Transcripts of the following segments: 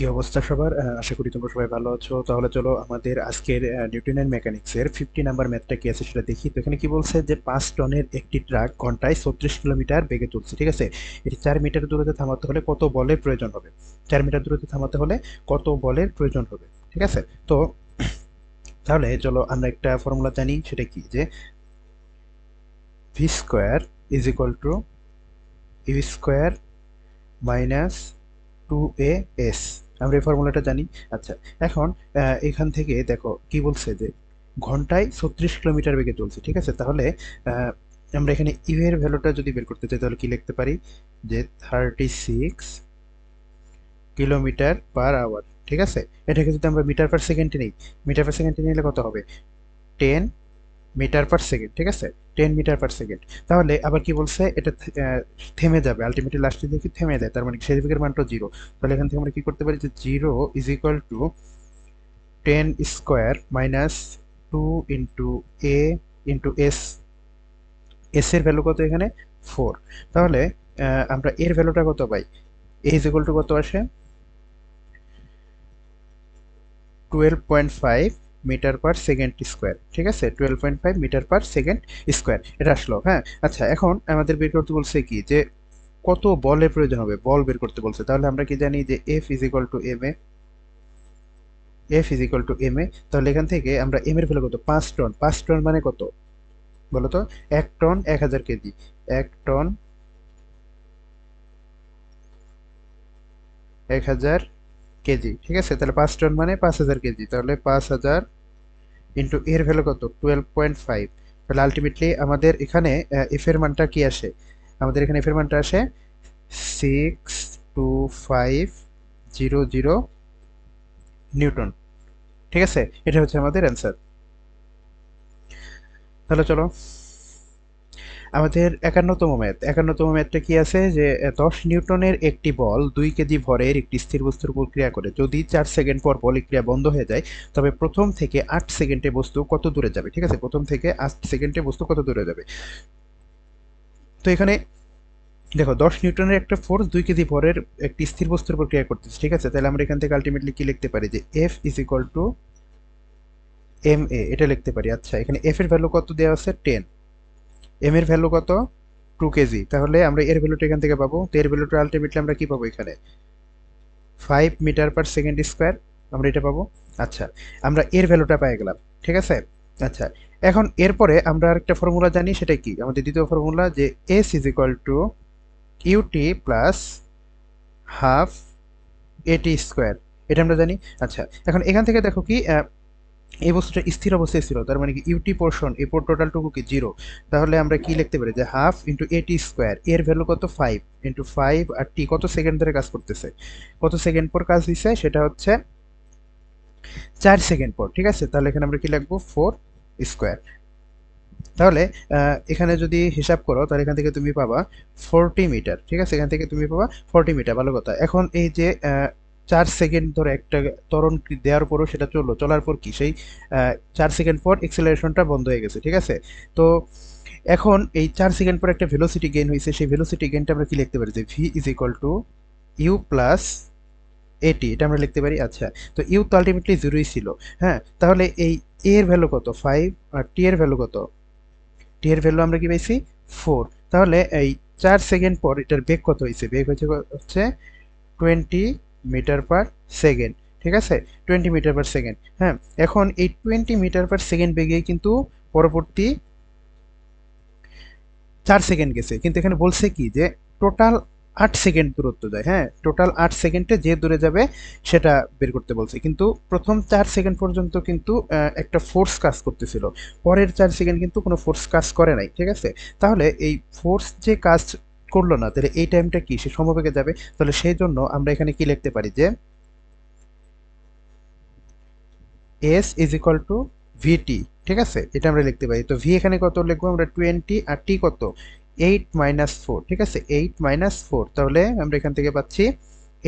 কি অবস্থা সবার? আশা করি তোমরা সবাই ভালো আছো। তাহলে চলো আমাদের আজকের নিউটনের মেকানিক্স এর ফিফটি নাম্বার ম্যাথটা কি আছে সেটা দেখি। তো এখানে কি বলছে যে পাঁচ টনের একটি ট্রাক ঘন্টায় ছত্রিশ কিলোমিটার বেগে চলছে ঠিক আছে? এটি চার মিটার দূরত্বে থামাতে হলে কত বলের প্রয়োজন হবে? চার মিটার দূরত্বে থামাতে হলে কত বলের প্রয়োজন হবে, ঠিক আছে? তো তাহলে চলো আমরা একটা ফর্মুলা জানি, সেটা কি? যে V square is equal to U square minus two A S আমরা এই ফর্মুলাটা জানি। আচ্ছা এখন এখান থেকে দেখো কি বলছে যে, ঘন্টায় ছত্রিশ কিলোমিটার বেগে চলছে, ঠিক আছে? তাহলে আমরা এখানে ইউ এর ভ্যালুটা যদি বের করতে চাই, তাহলে কি লিখতে পারি? যে thirty six kilometre per hour ঠিক আছে? এটাকে যদি আমরা মিটার পার সেকেন্ডে নিই, মিটার পার সেকেন্ডে নিলে কত হবে? টেন মিটার পার সেকেন্ড, ঠিক আছে? Ten metre per second. তাহলে আবার কি বলছে? এটা থেমে যাবে। আলটিমেটলি লাস্টে দেখি থেমে যায়। তার মানে সেই দিকের মানটা জিরো তাহলে এখান থেকে আমরা কি করতে পারি? যে zero is equal to ten square minus two into A into S S এর ভ্যালু কত এখানে? ফোর তাহলে আমরা এর ভ্যালুটা কত পাই? এ ইজ ইকুয়াল টু কত আসে? Twelve point five metre per second square, ঠিক আছে? Twelve point five metre per second square. এটা আসলো হ্যাঁ? আচ্ছা এখন আমাদের বের করতে বলছে কি? যে কত বলের প্রয়োজন হবে? বল বের করতে বলছে। তাহলে আমরা কি জানি যে F is two M A F is two M A, তাহলে এখান থেকে আমরা এম এর ভ্যালু কত? পাঁচ টন পাঁচ টন মানে কত? বলো তো, এক টন এক হাজার কেজি। এক টন এক হাজার কেজি, ঠিক আছে? তাহলে পাঁচ টন মানে পাঁচ হাজার কেজি। তাহলে পাঁচ হাজার ইন্টু এর ভ্যালু কত? টুয়েলভ পয়েন্ট ফাইভ তাহলে আলটিমেটলি আমাদের এখানে এফ এর মানটা কি আসে? আমাদের এখানে এফ এর মানটা আসে six two five zero zero newton ঠিক আছে? এটা হচ্ছে আমাদের অ্যান্সার তাহলে চলো আমাদের একান্নতম ম্যাথ একান্নতম ম্যাথটা কি আছে? যে দশ নিউটনের একটি বল দুই কেজি ভরের একটি স্থির বস্তুর উপর ক্রিয়া করে। যদি চার সেকেন্ড পর বল ক্রিয়া বন্ধ হয়ে যায়, তবে প্রথম থেকে আট সেকেন্ডে বস্তু কত দূরে যাবে? ঠিক আছে? প্রথম থেকে আট সেকেন্ডে বস্তু কত দূরে যাবে? তো এখানে, দেখো, দশ নিউটনের একটা ফোর্স দুই কেজি ভরের একটি স্থির বস্তুর উপর ক্রিয়া করতেছে। ঠিক আছে? তাহলে আমরা এখান থেকে আলটিমেটলি কি লিখতে পারি? যে F is equal to M A এটা লিখতে পারি। আচ্ছা এখানে এফ এর ভ্যালু কত দেওয়া আছে? টেন এম এর ভ্যালু কত? টু কেজি তাহলে আমরা এর ভ্যালুটা এখান থেকে পাবো। তো এর ভ্যালুটা আলটিমেটলি আমরা কি পাবো এখানে? Five metre per second square আমরা এটা পাবো। আচ্ছা আমরা এর ভ্যালুটা পেয়ে গেলাম। ঠিক আছে? আচ্ছা এখন এরপরে আমরা আরেকটা ফর্মুলা জানি, সেটা কি? আমাদের দ্বিতীয় ফর্মুলা যে S is equal to UT plus half AT square এটা আমরা জানি। আচ্ছা এখন এখান থেকে দেখো কি এই বস্তুটা স্থির অবস্থায় ছিল, তার মানে কি ইউটি পোর্শন এই টোটালটুকু কি জিরো তাহলে আমরা কি লিখতে পারি যে হাফ ইন্টু এটি স্কোয়ার এর ভ্যালু কত? ফাইভ ইন্টু ফাইভ আর টি কত সেকেন্ড ধরে কাজ করতেছে? কত সেকেন্ড পর কাজ দিছে? সেটা হচ্ছে চার সেকেন্ড পর, ঠিক আছে? তাহলে এখানে আমরা কি লিখব? ফোর স্কোয়ার তাহলে এখানে যদি হিসাব করো, তাহলে এখান থেকে তুমি পাবা ফোরটি মিটার ঠিক আছে? এখান থেকে তুমি পাবা ফোরটি মিটার ভালো কথা। এখন এই যে চার সেকেন্ড ধরে একটা ত্বরণ দেওয়ার পরও সেটা চলল। চলার পর কি? সেই চার সেকেন্ড পর এক্সেলারেশনটা বন্ধ হয়ে গেছে, ঠিক আছে? তো এখন এই চার সেকেন্ড পর একটা ভেলোসিটি গেইন হয়েছে, সেই ভেলোসিটি গেইনটা আমরা কি লিখতে পারি? যে V is equal to U plus AT এটা আমরা লিখতে পারি? আচ্ছা তো ইউ তো আলটিমেটলি জিরোই ছিল। হ্যাঁ তাহলে এই এ এর ভ্যালু কত? ফাইভ আর টি এর ভ্যালু কত? টি এর ভ্যালু আমরা কি পাইছি? ফোর তাহলে এই চার সেকেন্ড পর এটার বেগ কত হয়েছে? বেগ হচ্ছে হচ্ছে টোয়েন্টি মিটার পার সেকেন্ড ঠিক আছে? টোয়েন্টি মিটার পার সেকেন্ড হ্যাঁ? এখন এই টোয়েন্টি মিটার পার সেকেন্ড বেগে কিন্তু পরবর্তী চার সেকেন্ড গেছে। কিন্তু এখানে বলছে কি যে টোটাল আট সেকেন্ড দূরত্ব যায় হ্যাঁ? টোটাল আট সেকেন্ডে যে দূরে যাবে, সেটা বের করতে বলছে। কিন্তু প্রথম চার সেকেন্ড পর্যন্ত কিন্তু একটা ফোর্স কাজ করতেছিল। পরের চার সেকেন্ড কিন্তু কোনো ফোর্স কাজ করে নাই, ঠিক আছে? তাহলে এই ফোর্স যে কাজ করল না, তাহলে এই টাইমটা কি? সে সমবেগে যাবে। তাহলে সেই জন্য আমরা এখানে কি লিখতে পারি যে S is equal to VT ঠিক আছে? এটা আমরা লিখতে পারি। তো ভি এখানে কত লিখব? আমরা টোয়েন্টি আর টি কত? এইট মাইনাস ফোর ঠিক আছে? এইট মাইনাস ফোর তাহলে আমরা এখান থেকে পাচ্ছি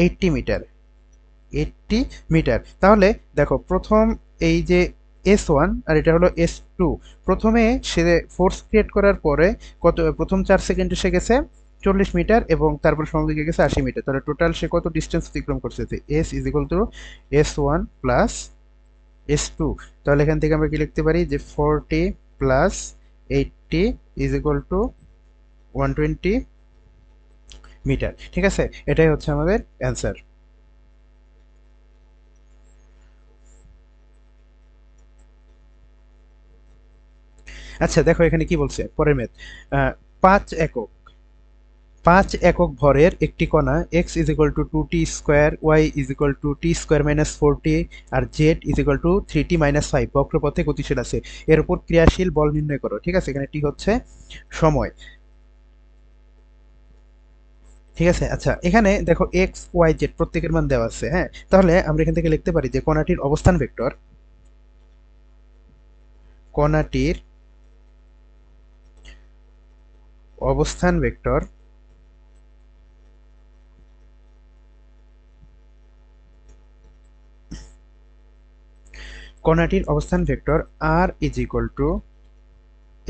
এইটটি মিটার এইটটি মিটার তাহলে দেখো, প্রথম এই যে এস ওয়ান আর এটা হলো এস টু প্রথমে সে ফোর্স ক্রিয়েট করার পরে কত, প্রথম চার সেকেন্ড এসে গেছে চল্লিশ মিটার এবং তারপর সামনের দিকে গেছে আশি মিটার। তাহলে টোটাল সে কত ডিস্টেন্স অতিক্রম করছে? S is equal to S one plus S two তাহলে এখান থেকে আমরা কি লিখতে পারি? যে forty plus eighty is equal to one twenty metre. ঠিক আছে? এটাই হচ্ছে আমাদের অ্যান্সার আচ্ছা দেখো এখানে কি বলছে? পরের ম্যাথ পাঁচ একক। পাঁচ একক ভরের একটি কণা X is equal to two T square Y is equal to T square minus four T R Z is equal to three T minus five বক্রপথে গতিশীল আছে। এর উপর ক্রিয়াশীল বল নির্ণয় করো, ঠিক আছে? এখানে টি হচ্ছে সময়। ঠিক আছে? আচ্ছা এখানে দেখো এক্স ওয়াই জেড প্রত্যেকের মান দেওয়া আছে হ্যাঁ? তাহলে আমরা এখান থেকে লিখতে পারি যে কণাটির অবস্থান ভেক্টর কণাটির অবস্থান ভেক্টর কণাটির অবস্থান vector R is equal to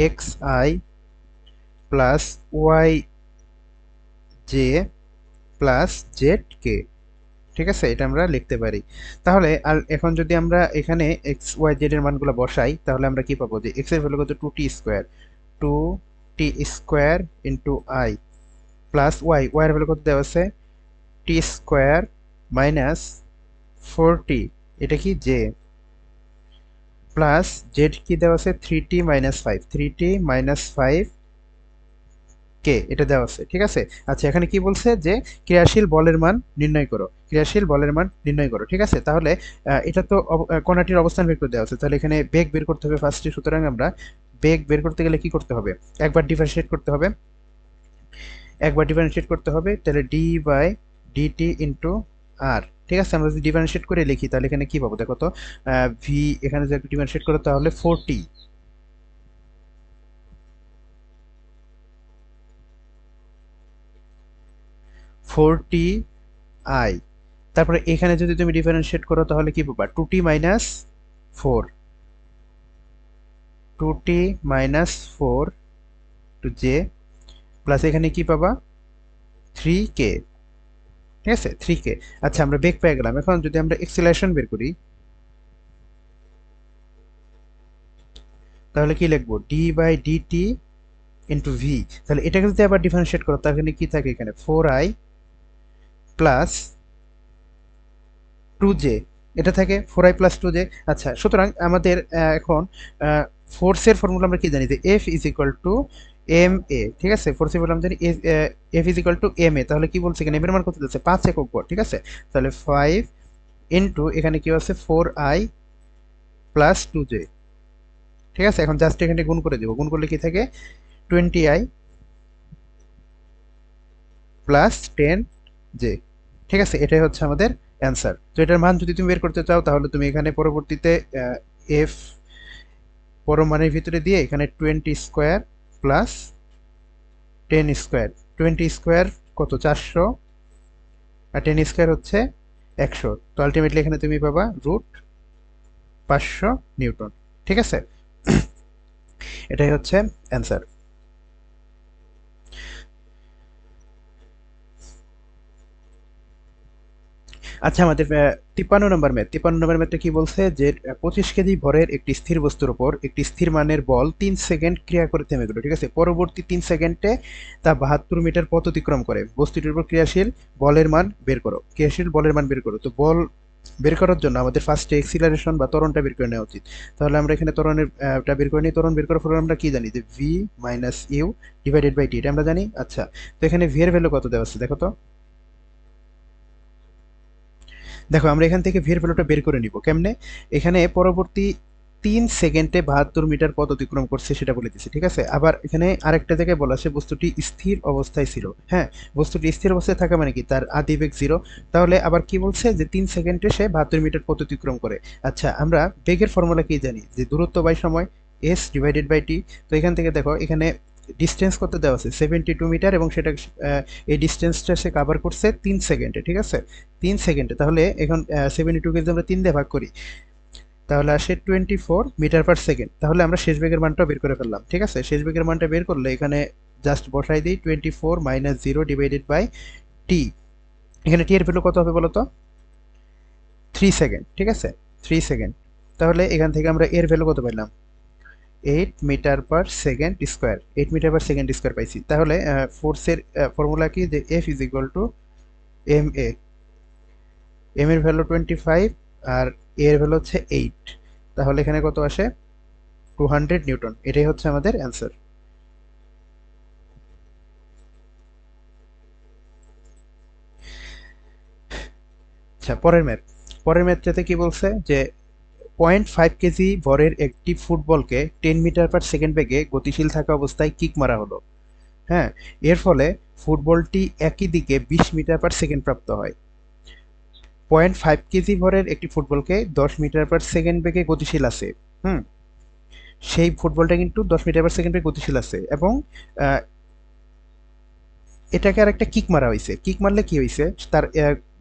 X I plus Y J plus Z K ঠিক আছে? এটা আমরা লিখতে পারি। তাহলে, আর এখন যদি আমরা এখানে এক্স ওয়াই জেড এর মানগুলো বসাই, তাহলে আমরা কি পাবো? যে এক্সের ভ্যালু কত? Two T square two T square into I plus Y Y এর ভ্যালু কত দেওয়া আছে? T square minus four T এটা কি? জে প্লাস জেড কি দেওয়া আছে? Three T minus five. Three T minus five K? এটা দেওয়া আছে, ঠিক আছে? আচ্ছা এখানে কি বলছে যে ক্রিয়াশীল বলের মান নির্ণয় করো। ক্রিয়াশীল বলের মান নির্ণয় করো, ঠিক আছে? তাহলে এটা তো কণাটির অবস্থান বের করে দেওয়া আছে। তাহলে এখানে বেগ বের করতে হবে ফার্স্টে সুতরাং আমরা বেগ বের করতে গেলে কি করতে হবে? একবার ডিফারেন্সিয়েট করতে হবে। একবার ডিফারেন্সিয়েট করতে হবে, তাহলে D by DT into R, ঠিক আছে, আমরা যদি ডিফারেন্সিয়েট করে লিখি, তাহলে এখানে কি পাবো? দেখো তো ভি এখানে যদি ডিফারেন্সিয়েট করো, তাহলে ফোরটি ফোরটি আই তারপরে এখানে যদি তুমি ডিফারেন্সিয়েট করো, তাহলে কি পাবা? Two T minus four two T minus four two J plus এখানে কি পাবা? থ্রি কে ঠিক আছে? থ্রি কে আচ্ছা আমরা বেগ পেয়ে গেলাম। এখন যদি আমরা এক্সিলেশন বের করি, তাহলে কি লিখব? D by D DT into V তাহলে এটাকে যদি আবার ডিফারেন্সিয়েট করো, তাহলে কি থাকে এখানে? Four I plus two J এটা থাকে four I plus two J আচ্ছা সুতরাং আমাদের এখন ফোর্সের ফর্মুলা আমরা কি জানি? যে F is equal to M A ঠিক আছে? ফর্মুলা আমরা জানি F is equal to M A তাহলে কি বলছে এখানে? এম এর মান কত দিচ্ছে? পাঁচ একক ভর ঠিক আছে? তাহলে ফাইভ ইন্টু এখানে কি আছে? Four I plus two J ঠিক আছে? এখন জাস্ট এখানে গুণ করে দেবো। গুণ করলে কি থাকে? Twenty I plus ten J ঠিক আছে? এটাই হচ্ছে আমাদের অ্যান্সার তো এটার মান যদি তুমি বের করতে চাও, তাহলে তুমি এখানে পরবর্তীতে এফ পরমাণের ভিতরে দিয়ে এখানে twenty square plus ten square twenty square কত? চারশো। আর টেন স্কোয়ার হচ্ছে একশো। তো আলটিমেটলি এখানে তুমি পাবা রুট পাঁচশো নিউটন। ঠিক আছে? এটাই হচ্ছে অ্যান্সার আচ্ছা আমাদের তিপ্পান্ন নম্বর ম্যাথ। তিপ্পান্ন নম্বর ম্যাথটা কি বলছে? যে পঁচিশ কেজি ভরের একটি স্থির বস্তুর উপর একটি স্থির মানের বল তিন সেকেন্ড ক্রিয়া করে থেমে গেল, ঠিক আছে? পরবর্তী তিন সেকেন্ডে তা বাহাত্তর মিটার পথ অতিক্রম করে। বস্তুটির উপর ক্রিয়াশীল বলের মান বের করো। ক্রিয়াশীল বলের মান বের করো। তো বল বের করার জন্য আমাদের ফার্স্টে এক্সিলারেশন বা তরণটা বের করে নেওয়া উচিত। তাহলে আমরা এখানে ত্বরণের টা বের করে নিই। ত্বরণ বের করার ফলে আমরা কি জানি? যে V minus U divided by T এটা আমরা জানি? আচ্ছা তো এখানে ভি এর ভ্যালু কত দেওয়া আছে? দেখো তো। দেখো, আমরা এখান থেকে ভিড় ভ্যালুটা বের করে নিব। কেমনে? এখানে পরবর্তী তিন সেকেন্ডে বাহাত্তর মিটার পথ অতিক্রম করছে সেটা বলে দিচ্ছি ঠিক আছে? আবার এখানে আরেকটা জায়গায় বলা আছে, বস্তুটি স্থির অবস্থায় ছিল। হ্যাঁ বস্তুটি স্থির অবস্থায় থাকা মানে কি? তার আদি বেগ জিরো তাহলে আবার কি বলছে যে তিন সেকেন্ডে সে বাহাত্তর মিটার পথ অতিক্রম করে। আচ্ছা আমরা বেগের ফর্মুলা কি জানি? যে দূরত্ব বাই সময় এস ডিভাইডেড বাই টি তো এখান থেকে দেখো, এখানে ডিস্টেন্স কত দেওয়া আছে? সেভেন্টি টু মিটার এবং সেটা এই ডিস্টেন্সটা সে কাভার করছে তিন সেকেন্ডে ঠিক আছে? তিন সেকেন্ডে তাহলে এখন সেভেন্টি টুকে যদি আমরা তিন দিয়ে ভাগ করি, তাহলে আসে twenty four metre per second তাহলে আমরা শেষ বেগের মানটা বের করে ফেললাম, ঠিক আছে? শেষ বেগের মানটা বের করলে এখানে জাস্ট বসাই দিই twenty four minus zero divided by T এখানে টি এর ভ্যালু কত হবে বলো তো থ্রি সেকেন্ড ঠিক আছে? থ্রি সেকেন্ড তাহলে এখান থেকে আমরা এর ভ্যালু কত পেলাম? Eight metre per second square eight metre per second square পাইছি। তাহলে ফোর্সের ফর্মুলা কি? যে F is equal to M A M এর ভ্যালু টোয়েন্টি ফাইভ আর এ এর ভ্যালু হচ্ছে এইট তাহলে এখানে কত আসে? টু হান্ড্রেড নিউটন এটাই হচ্ছে আমাদের অ্যান্সার আচ্ছা পরের ম্যাথ পরের ম্যাথটাতে কি বলছে? যে পয়েন্ট ফাইভ কেজি ভরের একটি ফুটবলকে টেন মিটার পার সেকেন্ড বেগে গতিশীল থাকা অবস্থায় কিক মারা হলো। হ্যাঁ এর ফলে ফুটবলটি একই দিকে বিশ মিটার পার সেকেন্ড প্রাপ্ত হয়। পয়েন্ট ফাইভ কেজি ভরের একটি ফুটবলকে দশ মিটার পার সেকেন্ড বেগে গতিশীল আছে। হুম, সেই ফুটবলটা কিন্তু দশ মিটার পার সেকেন্ড গতিশীল আছে এবং এটাকে আর একটা কিক মারা হয়েছে। কিক মারলে কি হয়েছে? তার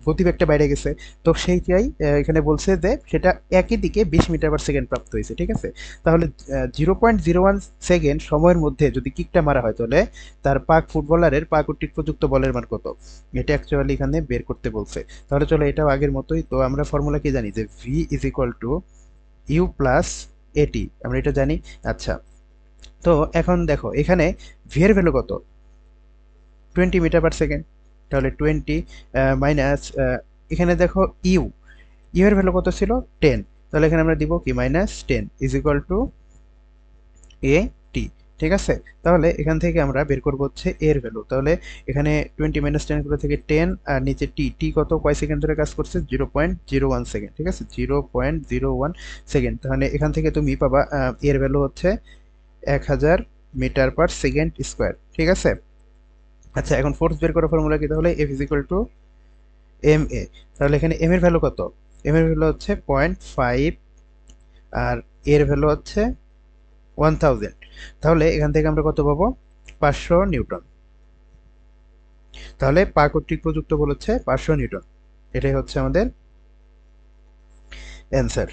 গতিবেগটা বাইরে গেছে। তো সেইটাই এখানে বলছে যে সেটা একই দিকে বিশ মিটার পার সেকেন্ড প্রাপ্ত হয়েছে, ঠিক আছে? তাহলে zero point zero one second সময়ের মধ্যে যদি কিকটা মারা হয় তাহলে তার পাক ফুটবলারের পাক কর্তৃক প্রযুক্ত বলের মান কত? এটা অ্যাকচুয়ালি এখানে বের করতে বলছে। তাহলে চলো এটাও আগের মতোই। তো আমরা ফর্মুলা কি জানি? যে V is equal to U plus AT আমরা এটা জানি? আচ্ছা। তো এখন দেখো, এখানে ভি এর ভ্যালু কত? টোয়েন্টি মিটার পার সেকেন্ড তাহলে টোয়েন্টি মাইনাস এখানে দেখো ইউ ইউ এর ভ্যালু কত ছিল? টেন তাহলে এখানে আমরা দিব কি? Minus ten is equal to a t ঠিক আছে? তাহলে এখান থেকে আমরা বের করব হচ্ছে এর ভ্যালু তাহলে এখানে টোয়েন্টি মাইনাস টেন করে থেকে টেন আর নিচে টি টি কত? কয় সেকেন্ড ধরে কাজ করছে? Zero point zero one second ঠিক আছে? Zero point zero one second তাহলে এখান থেকে তুমি পাবা এর ভ্যালু হচ্ছে এক হাজার মিটার পার সেকেন্ড স্কোয়ার, ঠিক আছে? আচ্ছা এখন ফোর্স বের করার ফর্মুলা কি? তাহলে F is equal to m a তাহলে এখানে এম এর ভ্যালু কত? এম এর ভ্যালু হচ্ছে পয়েন্ট ফাইভ আর এর ভ্যালু হচ্ছে ওয়ান থাউজেন্ড তাহলে এখান থেকে আমরা কত পাবো? পাঁচশো নিউটন। তাহলে পা কর্তৃক প্রযুক্ত বল হচ্ছে পাঁচশো নিউটন। এটাই হচ্ছে আমাদের অ্যান্সার